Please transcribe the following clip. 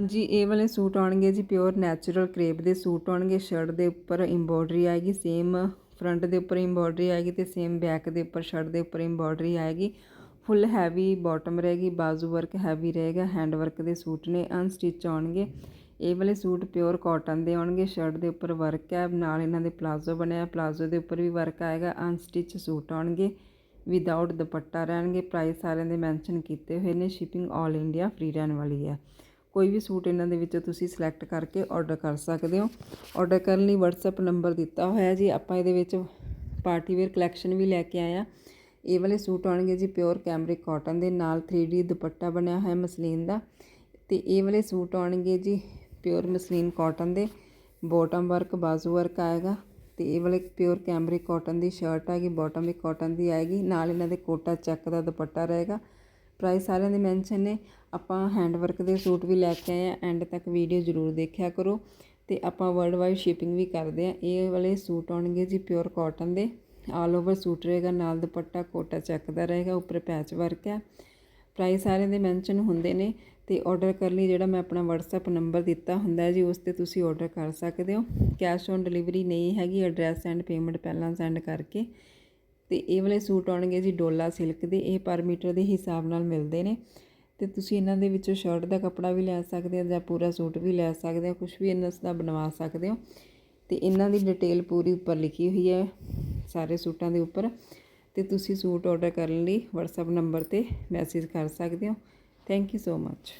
ਜੀ, ਇਹ ਵਾਲੇ ਸੂਟ ਆਉਣਗੇ ਜੀ ਪਿਓਰ ਨੈਚੁਰਲ ਕਰੇਪ ਦੇ ਸੂਟ ਆਉਣਗੇ ਸ਼ਰਟ ਦੇ ਉੱਪਰ ਐਮਬੋਡਰੀ ਆਏਗੀ ਸੇਮ ਫਰੰਟ ਦੇ ਉੱਪਰ ਐਮਬੋਡਰੀ ਆਏਗੀ ਤੇ ਸੇਮ ਬੈਕ ਦੇ ਉੱਪਰ ਸ਼ਰਟ ਦੇ ਉੱਪਰ ਐਮਬੋਡਰੀ ਆਏਗੀ। ਫੁੱਲ ਹੈਵੀ ਬਾਟਮ ਰਹੇਗੀ, ਬਾਜ਼ੂ ਵਰਕ ਹੈਵੀ ਰਹੇਗਾ ਹੈਂਡ ਵਰਕ ਦੇ ਸੂਟ ਨੇ ਅਨਸਟਿਚ ਆਉਣਗੇ। ਇਹ ਵਾਲੇ ਸੂਟ ਪਿਓਰ ਕਾਟਨ ਦੇ ਆਉਣਗੇ ਸ਼ਰਟ ਦੇ ਉੱਪਰ ਵਰਕ ਹੈ, ਨਾਲ ਇਹਨਾਂ ਦੇ ਪਲਾਜ਼ੋ ਬਣਿਆ ਪਲਾਜ਼ੋ ਦੇ ਉੱਪਰ ਵੀ ਵਰਕ ਆਏਗਾ ਅਨਸਟਿਚ ਸੂਟ ਆਉਣਗੇ। ਵਿਦਆਊਟ ਦੁਪੱਟਾ ਰਹਿਣਗੇ ਪ੍ਰਾਈਸ ਸਾਰਿਆਂ ਦੇ ਮੈਂਸ਼ਨ ਕੀਤੇ ਹੋਏ ਨੇ ਸ਼ਿਪਿੰਗ 올 ਇੰਡੀਆ ਫ੍ਰੀ ਰਹਿਣ ਵਾਲੀ ਹੈ। ਕੋਈ ਵੀ ਸੂਟ ਇਹਨਾਂ ਦੇ ਵਿੱਚੋਂ ਤੁਸੀਂ ਸਿਲੈਕਟ ਕਰਕੇ ਆਰਡਰ ਕਰ ਸਕਦੇ ਹੋ। ਆਰਡਰ ਕਰਨ ਲਈ WhatsApp ਨੰਬਰ ਦਿੱਤਾ ਹੋਇਆ ਜੀ। ਆਪਾਂ ਇਹਦੇ ਵਿੱਚ ਪਾਰਟੀ ਵੇਅਰ ਕਲੈਕਸ਼ਨ ਵੀ ਲੈ ਕੇ ਆਏ ਆ ਇਹ ਵਾਲੇ ਸੂਟ ਆਉਣਗੇ ਜੀ ਪਿਓਰ ਕੈਮਰਿਕ ਕਾਟਨ ਦੇ, ਨਾਲ 3D ਦੁਪੱਟਾ ਬਣਿਆ ਹੋਇਆ ਮਸਲੀਨ ਦਾ। ਤੇ ਇਹ ਵਾਲੇ ਸੂਟ ਆਉਣਗੇ ਜੀ ਪਿਓਰ ਮਸਲੀਨ ਕਾਟਨ ਦੇ। ਬੋਟਮ ਵਰਕ ਬਾਜ਼ੂ ਵਰਕ ਆਏਗਾ। ਤੇ ਇਹ ਵਾਲੇ ਪਿਓਰ ਕੈਮਰਿਕ ਕਾਟਨ ਦੀ ਸ਼ਰਟ ਆਏਗੀ ਬਾਟਮ ਵੀ ਕਾਟਨ ਦੀ ਆਏਗੀ। ਨਾਲ ਇਹਨਾਂ ਦੇ ਕੋਟਾ ਚੈੱਕ ਦਾ ਦੁਪੱਟਾ ਰਹੇਗਾ। ਪ੍ਰਾਈਸ ਸਾਰਿਆਂ ਦੇ ਮੈਂਸ਼ਨ ਨੇ। ਆਪਾਂ ਹੈਂਡ ਵਰਕ ਦੇ ਸੂਟ ਵੀ ਲੈ ਕੇ ਆਏ ਆ ਐਂਡ ਤੱਕ ਵੀਡੀਓ ਜ਼ਰੂਰ ਦੇਖਿਆ ਕਰੋ। ਤੇ ਆਪਾਂ ਵਰਲਡ ਵਾਈਡ ਸ਼ਿਪਿੰਗ ਵੀ ਕਰਦੇ ਆ। ਇਹ ਵਾਲੇ ਸੂਟ ਆਉਣਗੇ ਜੀ ਪਿਓਰ ਕਾਟਨ ਦੇ। ਆਲ ਓਵਰ ਸੂਟ ਰਹੇਗਾ, ਨਾਲ ਦੁਪੱਟਾ ਕੋਟਾ ਚੈੱਕ ਦਾ ਰਹੇਗਾ, ਉੱਪਰ ਪੈਚ ਵਰਕ ਹੈ ਪ੍ਰਾਈਸ ਸਾਰਿਆਂ ਦੇ ਮੈਂਸ਼ਨ ਹੁੰਦੇ ਨੇ ਤੇ ਆਰਡਰ ਕਰਨ ਲਈ ਜਿਹੜਾ ਮੈਂ ਆਪਣਾ WhatsApp ਨੰਬਰ ਦਿੱਤਾ ਹੁੰਦਾ ਹੈ ਜੀ, ਉਸ ਤੇ ਤੁਸੀਂ ਆਰਡਰ ਕਰ ਸਕਦੇ ਹੋ। ਕੈਸ਼ ਔਨ ਡਿਲੀਵਰੀ ਨਹੀਂ ਹੈਗੀ ਐਡਰੈਸ ਐਂਡ ਪੇਮੈਂਟ ਪਹਿਲਾਂ ਸੈਂਡ ਕਰਕੇ। ਤੇ ਇਹ ਵਾਲੇ ਸੂਟ ਆਉਣਗੇ ਜੀ ਡੋਲਾ ਸਿਲਕ ਦੇ, ਇਹ ਪਰ ਮੀਟਰ ਦੇ ਹਿਸਾਬ ਨਾਲ ਮਿਲਦੇ ਨੇ। ਤੇ ਤੁਸੀਂ ਇਹਨਾਂ ਦੇ ਵਿੱਚੋਂ ਸ਼ਰਟ ਦਾ ਕੱਪੜਾ ਵੀ ਲੈ ਸਕਦੇ ਹੋ ਜਾਂ ਪੂਰਾ ਸੂਟ ਵੀ ਲੈ ਸਕਦੇ ਹੋ ਕੁਝ ਵੀ ਇਹਨਾਂ ਦਾ ਬਣਵਾ ਸਕਦੇ ਹੋ। ਤੇ ਇਹਨਾਂ ਦੀ ਡਿਟੇਲ ਪੂਰੀ ਉੱਪਰ ਲਿਖੀ ਹੋਈ ਹੈ ਸਾਰੇ ਸੂਟਾਂ ਦੇ ਉੱਪਰ। ਤੇ ਤੁਸੀਂ ਸੂਟ ਆਰਡਰ ਕਰਨ ਲਈ WhatsApp ਨੰਬਰ ਤੇ ਮੈਸੇਜ ਕਰ ਸਕਦੇ ਹੋ। Thank you so much